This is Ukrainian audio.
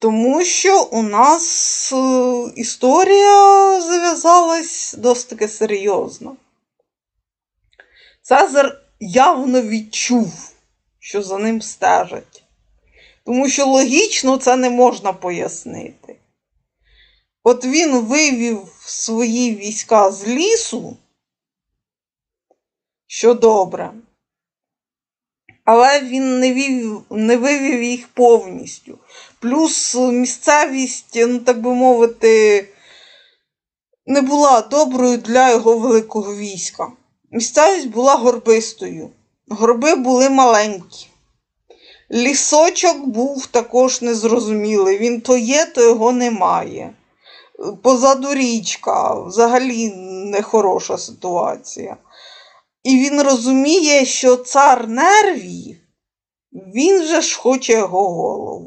Тому що у нас е, історія зав'язалась досить таки серйозно. Цезар явно відчув, що за ним стежать. Тому що логічно це не можна пояснити. От він вивів свої війська з лісу, що добре. Але він не, вів, не вивів їх повністю. Плюс місцевість, ну так би мовити, не була доброю для його великого війська. Місцевість була горбистою. Горби були маленькі. Лісочок був також незрозумілий. Він то є, то його немає. Позаду річка, взагалі нехороша ситуація. І він розуміє, що цар нервів, він же ж хоче його голову.